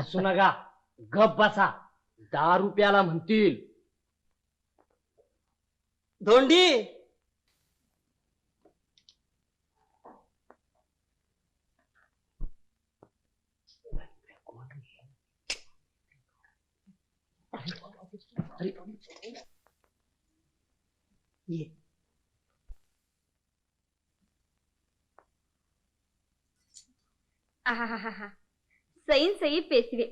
हसू नका गप बसा. दहा रुपयाला म्हणतील. धोंडी! ये. आहाहाहा. सैन सई पेशवे.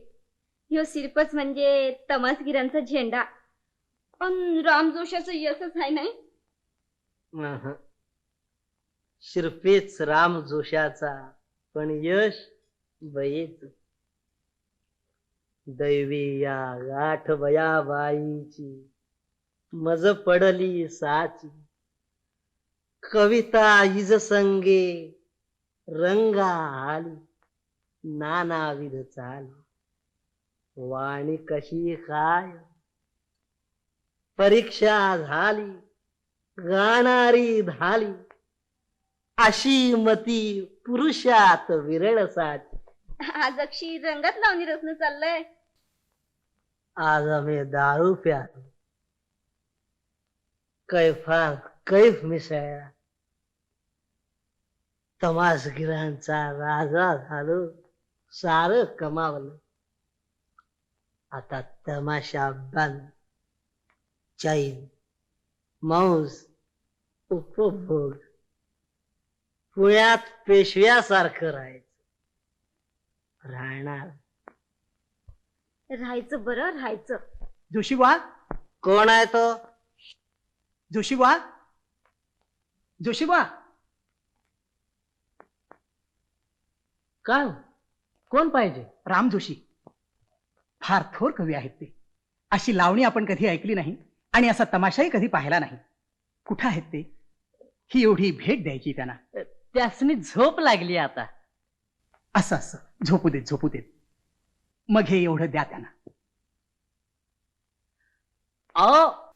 ह्यो शिरपच म्हणजे तमासगिरांचा झेंडा. पण रामजोशाचं यशच आहे नाही. अहं. शिरपेच राम जोशाचा पण यश बयेच दैवी या गाठ वया बाईची मज पडली साची. कविता इज संगे रंगा आली. नानाविध चाली. वाणी कशी काय परीक्षा झाली गाणारी झाली. अशी मती पुरुषात विरळ साची. आज अक्षी रंगात लावणी रचनं चाललंय. आज आम्ही दारू प्यालो. कैफा कैफ मिसळला. तमासगिरांचा राजा झालो. सार कमावलं. आता तमाशा बंद. चैन मौज उपभोग. पुण्यात पेशव्यासारखं राहायचं. राहणार. राहायचं बरं राहायचं. जोशीबा? कोण आहे तो? जोशीबा? जोशीबा? काय हो? कोण पाहिजे? राम जोशी. फार थोर कवी आहेत ते. अशी लावणी आपण कधी ऐकली नाही आणि असा तमाशाही कधी पाहिला नाही. कुठं आहेत ते? ही एवढी भेट द्यायची त्यांना. त्यासनी झोप लागली आता. असं असं. झोपू देत झोपू देत. मग हे एवढं द्या त्यांना. अहो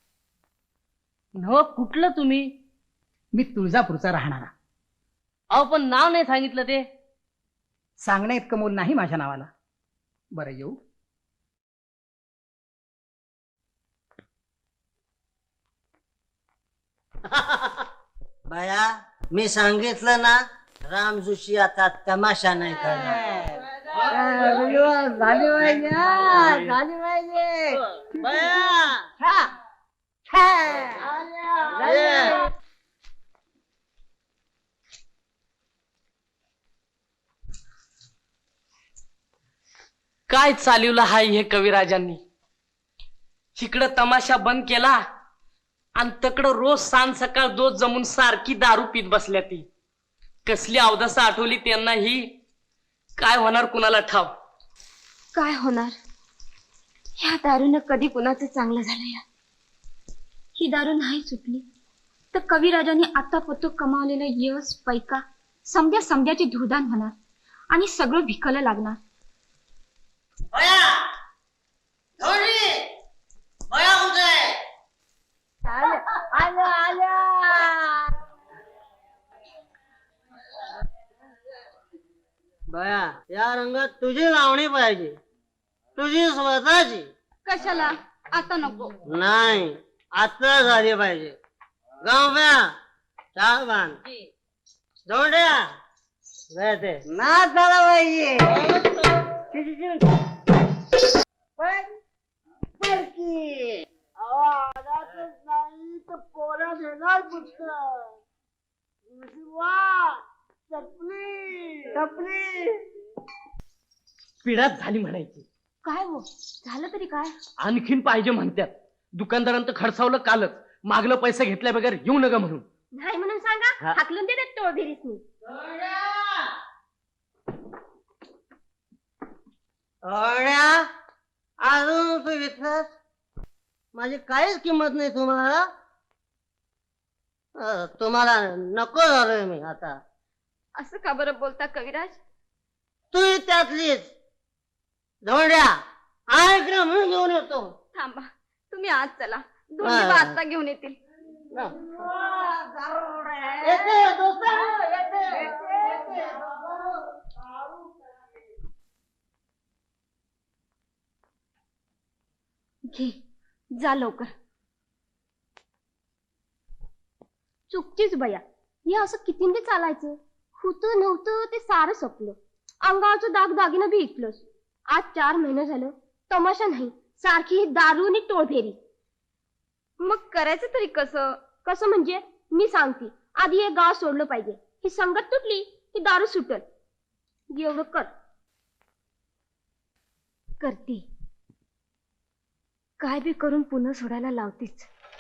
न कुठलं तुम्ही? मी तुळजापूरचा राहणारा. अहो पण नाव नाही सांगितलं ते. सांगण्या इतकं मोल नाही माझ्या नावाला. बरं येऊ. बाया मी सांगितलं ना राम जोशी आता तमाशा नाही करणार. झाली पाहिजे झाली पाहिजे काय चालवलं हाय हे कविराजांनी? इकडं तमाशा बंद केला आणि तकडं रोज सांज सकाळ दोज जमून सारखी दारू पीत बसल्या ती. कसली अवदसा आठवली त्यांना ही काय होणार कुणाला ठाव? काय होणार? ह्या दारूनं कधी कुणाचं चांगलं झालं या? ही दारू नाही सुटली तर कविराजाने आतापतो कमावलेलं यश पैका समद्या समद्याची धुळदान होणार आणि सगळं भिकलं लागणार. बया या रंगात तुझी लावणी पाहिजे. तुझी स्वतःची. कशाला? आता नको. नाही आता झाली पाहिजे. बांध ना झाला पाहिजे. पोरा देणार पुस्तक टपली पिढाच झाली म्हणायची. काय हो? झालं तरी काय? आणखीन पाहिजे म्हणतात दुकानदारांत खडसावलं कालच. मागलं पैसे घेतल्या बगैर येऊ नका म्हणून. नाही म्हणून सांगा हा. हाकलून दे टोळ भिरीसनी अड्या अजून तू इथं माझी काहीच किंमत नाही तुम्हाला. अं, तुम्हाला नको झालोय मी आता. असं का बरं बोलता कविराज? तू त्यातलीच धोंड्या घेऊन येतो. थांबा तुम्ही आज चला. दोन हा. दिवस आता घेऊन येतील. दोस्त, येते. घे जा लवकर. चुकतीच बया. हे असं कितींदा चालायचं? होतं नव्हतं ते सारं संपलं. अंगावरचं दाग दागिनं बी इकलंच आज चार महिने झालं तमाशा नाही सारखी ही दारू आणि टोळफेरी. मग करायचं तरी कसं? कसं म्हणजे? मी सांगते. आधी हे गाव सोडलं पाहिजे. ही संगत तुटली की दारू सुटल. एवढं कर. करते. काय बी करून पुन्हा सोडायला लावतेच.